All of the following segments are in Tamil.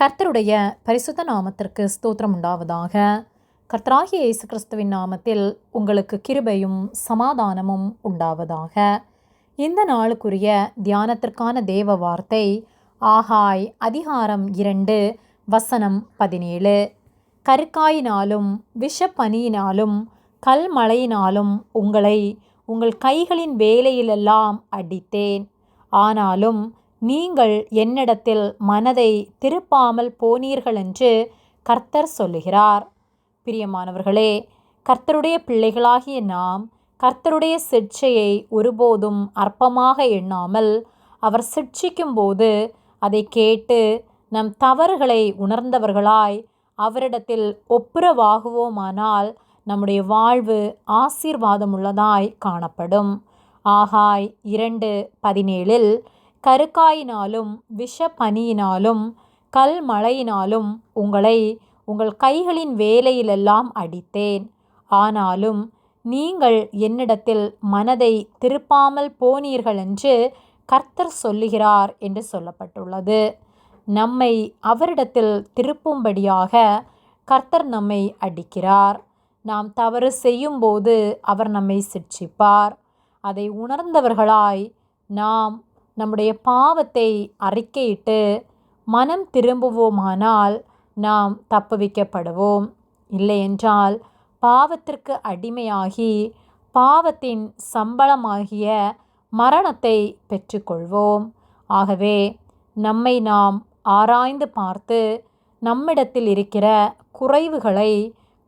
கர்த்தருடைய பரிசுத்த நாமத்திற்கு ஸ்தோத்திரம் உண்டாவதாக. கர்த்தராகிய இயேசு கிறிஸ்துவின் நாமத்தில் உங்களுக்கு கிருபையும் சமாதானமும் உண்டாவதாக. இந்த நாளுக்குரிய தியானத்திற்கான தேவ வார்த்தை ஆகாய் அதிகாரம் இரண்டு வசனம் பதினேழு. கருக்காயினாலும் விஷப்பனியினாலும் கல்மழையினாலும் உங்களை உங்கள் கைகளின் வேலையிலெல்லாம் அடித்தேன். ஆனாலும் நீங்கள் என்னிடத்தில் மனதை திருப்பாமல் போனீர்கள் என்று கர்த்தர் சொல்லுகிறார். பிரியமானவர்களே கர்த்தருடைய பிள்ளைகளாகிய நாம் கர்த்தருடைய சிற்சையை ஒருபோதும் அற்பமாக எண்ணாமல் அவர் சிற்சிக்கும்போது அதை கேட்டு நம் தவறுகளை உணர்ந்தவர்களாய் அவரிடத்தில் ஒப்புரவாகுவோமானால் நம்முடைய வாழ்வு ஆசீர்வாதமுள்ளதாய் காணப்படும். ஆகாய் இரண்டு பதினேழில் கருக்காயினாலும் விஷப்பனியினாலும் கல் மழையினாலும் உங்களை உங்கள் கைகளின் வேலையிலெல்லாம் அடித்தேன். ஆனாலும் நீங்கள் என்னிடத்தில் மனதை திருப்பாமல் போனீர்கள் என்று கர்த்தர் சொல்லுகிறார் என்று சொல்லப்பட்டுள்ளது. நம்மை அவரிடத்தில் திருப்பும்படியாக கர்த்தர் நம்மை அடிக்கிறார். நாம் தவறு செய்யும்போது அவர் நம்மை சிட்சிப்பார். அதை உணர்ந்தவர்களாய் நாம் நம்முடைய பாவத்தை அறிக்கையிட்டு மனம் திரும்புவோமானால் நாம் தப்புவிக்கப்படுவோம் இல்லையென்றால் பாவத்திற்கு அடிமையாகி பாவத்தின் சம்பளமாகிய மரணத்தை பெற்றுக்கொள்வோம். ஆகவே நம்மை நாம் ஆராய்ந்து பார்த்து நம்மிடத்தில் இருக்கிற குறைவுகளை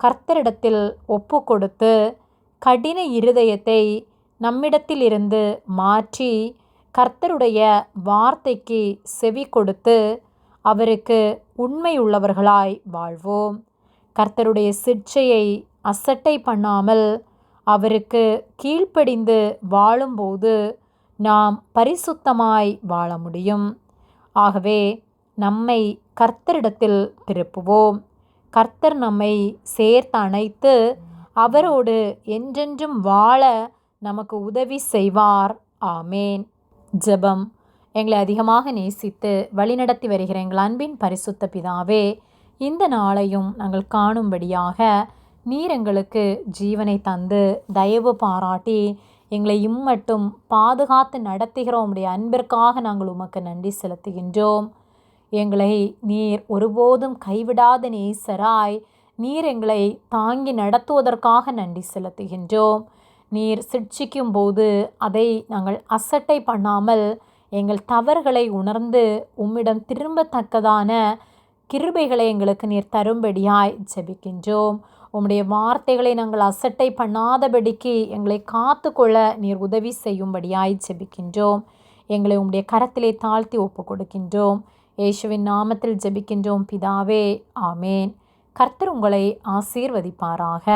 கர்த்தரிடத்தில் ஒப்பு கொடுத்து கடின இருதயத்தை நம்மிடத்திலிருந்து மாற்றி கர்த்தருடைய வார்த்தைக்கு செவி கொடுத்து அவருக்கு உண்மையுள்ளவர்களாய் வாழ்வோம். கர்த்தருடைய சிற்சையை அசட்டை பண்ணாமல் அவருக்கு கீழ்ப்படிந்து வாழும்போது நாம் பரிசுத்தமாய் வாழ முடியும். ஆகவே நம்மை கர்த்தரிடத்தில் திருப்புவோம். கர்த்தர் நம்மை சேர்த்து அணைத்து அவரோடு என்றென்றும் வாழ நமக்கு உதவி செய்வார். ஆமேன். ஜெபம். எங்களை அதிகமாக நேசித்து வழிநடத்தி வருகிற எங்கள் அன்பின் பரிசுத்த பிதாவே இந்த நாளையும் நாங்கள் காணும்படியாக நீர் எங்களுக்கு ஜீவனை தந்து தயவு பாராட்டி எங்களை இம்மட்டும் பாதுகாத்து நடத்துகிறோம். உடைய அன்பிற்காக நாங்கள் உமக்கு நன்றி செலுத்துகின்றோம். எங்களை நீர் ஒருபோதும் கைவிடாத நேசராய் நீர் எங்களை தாங்கி நடத்துவதற்காக நன்றி செலுத்துகின்றோம். நீர் சிட்சிக்கும் போது அதை நாங்கள் அசட்டை பண்ணாமல் எங்கள் தவறுகளை உணர்ந்து உம்மிடம் திரும்பத்தக்கதான கிருபைகளை எங்களுக்கு நீர் தரும்படியாய் ஜெபிக்கின்றோம். உம்முடைய வார்த்தைகளை நாங்கள் அசட்டை பண்ணாதபடிக்கு எங்களை காத்து கொள்ள நீர் உதவி செய்யும்படியாய் ஜெபிக்கின்றோம். எங்களை உம்முடைய கரத்திலே தாழ்த்தி ஒப்பு கொடுக்கின்றோம் இயேசுவின் நாமத்தில் ஜெபிக்கின்றோம் பிதாவே ஆமேன். கர்த்தர் உங்களை ஆசீர்வதிப்பாராக.